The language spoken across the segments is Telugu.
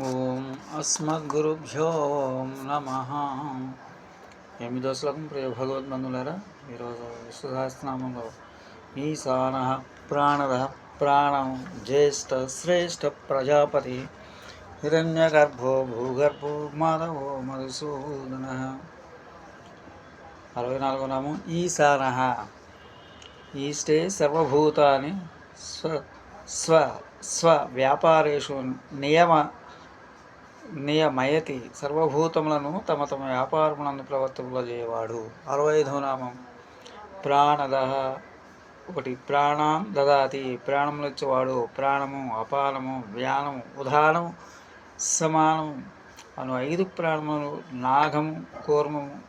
ఓం అస్మద్గురుభ్యో నమ. ఎనిమిదో శ్లోకం ప్రియ భగవద్బంధులారా ఈరోజు విశ్వసహస్నామంలో ఈ సాన ప్రాణద ప్రాణం జ్యేష్ఠ శ్రేష్ఠ ప్రజాపతి హిరణ్యగర్భో భూగర్భో మాధవో మధుసూదన. అరవై నాలుగో నామం ఈశాన. ఈస్టే సర్వభూతాన్ని స్వ స్వ స్వ వ్యాపారేషు నియమ నియమయతి. సర్వభూతములను తమ తమ వ్యాపారములను ప్రవర్తింపజేయవాడు. అరవై నామం. ప్రాణద. ఒకటి ప్రాణం దదాతి. ప్రాణములు ఇచ్చేవాడు ప్రాణము అపానము వ్యానము ఉదానము సమానము అను ఐదు ప్రాణములు. నాగము కూర్మము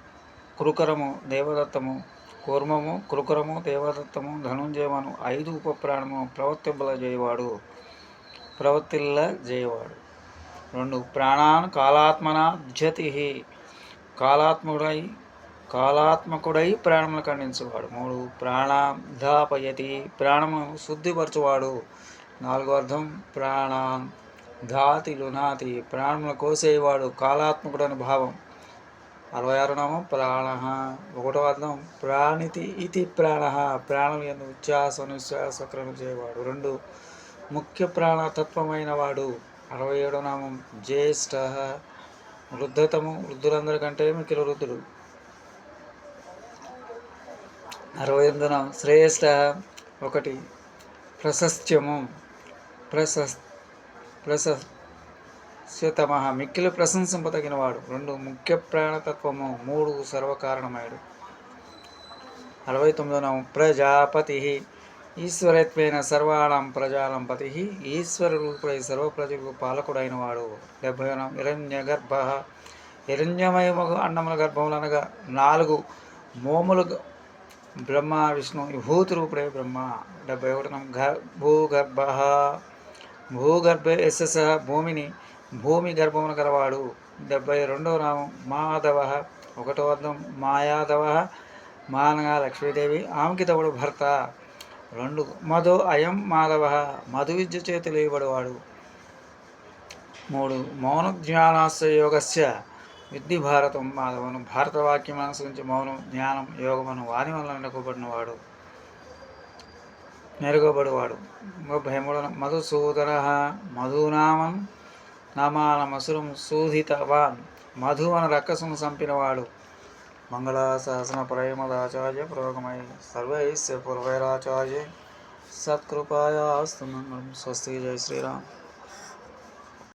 కృకరము దేవదత్తము కూర్మము కృకరము దేవదత్తము ధనుంజయమను ఐదు ఉప ప్రాణము ప్రవర్తింపల చేయవాడు ప్రవర్తిల్ల చేయవాడు రెండు ప్రాణాన్ కాలాత్మన జ్యతి కాలాత్ముడై కాలాత్మకుడై ప్రాణములు ఖండించేవాడు. మూడు ప్రాణాధాపయతి ప్రాణము శుద్ధిపరచువాడు. నాలుగో అర్థం ప్రాణ ధాతి లునాతి ప్రాణములు కోసేవాడు కాలాత్మకుడని భావం. అరవై ఆరు నామం ప్రాణ. ఒకటో అర్థం ప్రాణితి ఇది ప్రాణ. ప్రాణం ఎందు ఉచ్ఛ్వాస నిశ్వాస క్రమం చేయవాడు. రెండు ముఖ్య ప్రాణతత్వమైన వాడు. అరవై ఏడో నామం. జ్యేష్ఠ. వృద్ధతము వృద్ధులందరికంటే మిక్కిల వృద్ధుడు. అరవై ఎనిమిది నామం. శ్రేష్ఠ ఒకటి. ప్రశస్త్యము. ప్రశస్ ప్రశస్యతమ మిక్కిలి ప్రశంసింపదగినవాడు. రెండు ముఖ్య ప్రాణతత్వము మూడు సర్వకారణమయుడు అరవై తొమ్మిదో నామం. ప్రజాపతి. ఈశ్వరత్వైన సర్వాణం ప్రజానం పతి. ఈశ్వరూపుడై సర్వ ప్రజలకు పాలకుడైన వాడు డెబ్బై హిరణ్య గర్భ హిరణ్యమయముగు అన్నముల గర్భములు అనగా నాలుగు మోములు బ్రహ్మ విష్ణు విభూతి రూపుడే బ్రహ్మ. డెబ్బై ఒకటి గ భూగర్భ భూగర్భ ఎస్ఎస్ భూమిని భూమి గర్భమున గలవాడు. డెబ్బై రెండవ నామం మాధవ ఒకటో అర్థం మాయాదవ మానగా లక్ష్మీదేవి ఆమెకి తవుడు భర్త. రెండు మధు అయం మాధవ మధు విద్య చేతి లేబడివాడు మూడు మౌన జ్ఞానాస్య యోగస్య విద్ధి భారతం మాధవను భారతవాక్యం అనుసరించి మౌనం జ్ఞానం యోగమను వాని వల్ల నెరగబడినవాడు నెరగబడివాడు. భయముడ మధుసూదన మధునామం నామాన మసురం సూధితవాన్ మధు అని రక్కసును చంపినవాడు మంగళాశాసన ప్రేమదాచార్య పురోగమై సర్వైశ్య పూర్వైరాచార్య సత్కృపాయాస్తు మంగళం స్వస్తి జై శ్రీరామ్